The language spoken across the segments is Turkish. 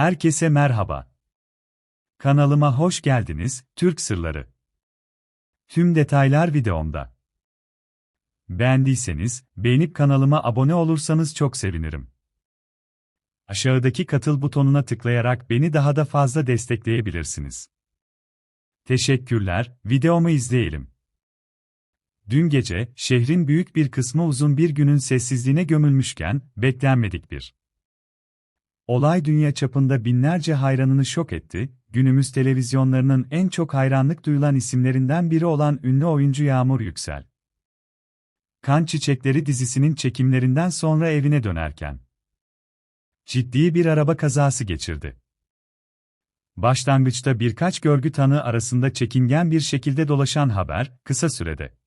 Herkese merhaba. Kanalıma hoş geldiniz, Türk Sırları. Tüm detaylar videomda. Beğendiyseniz, beğenip kanalıma abone olursanız çok sevinirim. Aşağıdaki katıl butonuna tıklayarak beni daha da fazla destekleyebilirsiniz. Teşekkürler, videomu izleyelim. Dün gece, şehrin büyük bir kısmı uzun bir günün sessizliğine gömülmüşken, beklenmedik bir Olay dünya çapında binlerce hayranını şok etti, günümüz televizyonlarının en çok hayranlık duyulan isimlerinden biri olan ünlü oyuncu Yağmur Yüksel. Kan Çiçekleri dizisinin çekimlerinden sonra evine dönerken ciddi bir araba kazası geçirdi. Başlangıçta birkaç görgü tanığı arasında çekingen bir şekilde dolaşan haber, kısa sürede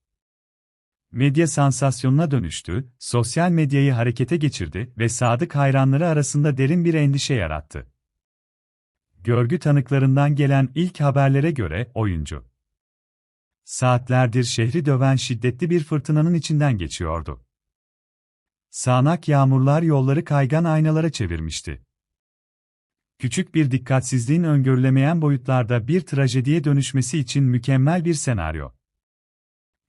medya sansasyonuna dönüştü, sosyal medyayı harekete geçirdi ve sadık hayranları arasında derin bir endişe yarattı. Görgü tanıklarından gelen ilk haberlere göre oyuncu saatlerdir şehri döven şiddetli bir fırtınanın içinden geçiyordu. Sağnak yağmurlar yolları kaygan aynalara çevirmişti. Küçük bir dikkatsizliğin öngörülemeyen boyutlarda bir trajediye dönüşmesi için mükemmel bir senaryo.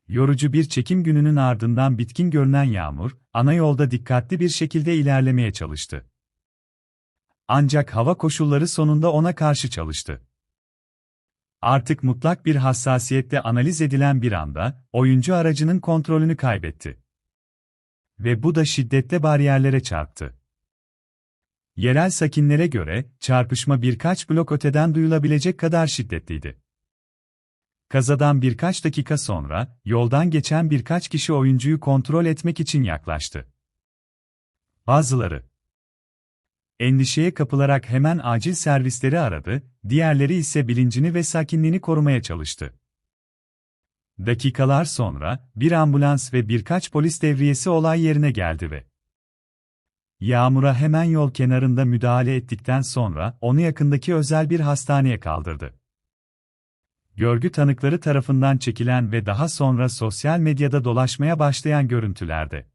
Yorucu bir çekim gününün ardından bitkin görünen Yağmur, ana yolda dikkatli bir şekilde ilerlemeye çalıştı. Ancak hava koşulları sonunda ona karşı çalıştı. Artık mutlak bir hassasiyetle analiz edilen bir anda, oyuncu aracının kontrolünü kaybetti. Ve bu da şiddetle bariyerlere çarptı. Yerel sakinlere göre, çarpışma birkaç blok öteden duyulabilecek kadar şiddetliydi. Kazadan birkaç dakika sonra, yoldan geçen birkaç kişi oyuncuyu kontrol etmek için yaklaştı. Bazıları endişeye kapılarak hemen acil servisleri aradı, diğerleri ise bilincini ve sakinliğini korumaya çalıştı. Dakikalar sonra, bir ambulans ve birkaç polis devriyesi olay yerine geldi ve Yağmur'a hemen yol kenarında müdahale ettikten sonra onu yakındaki özel bir hastaneye kaldırdı görgü tanıkları tarafından çekilen ve daha sonra sosyal medyada dolaşmaya başlayan görüntülerde.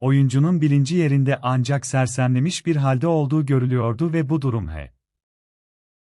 Oyuncunun bilinci yerinde ancak sersemlemiş bir halde olduğu görülüyordu ve bu durum H.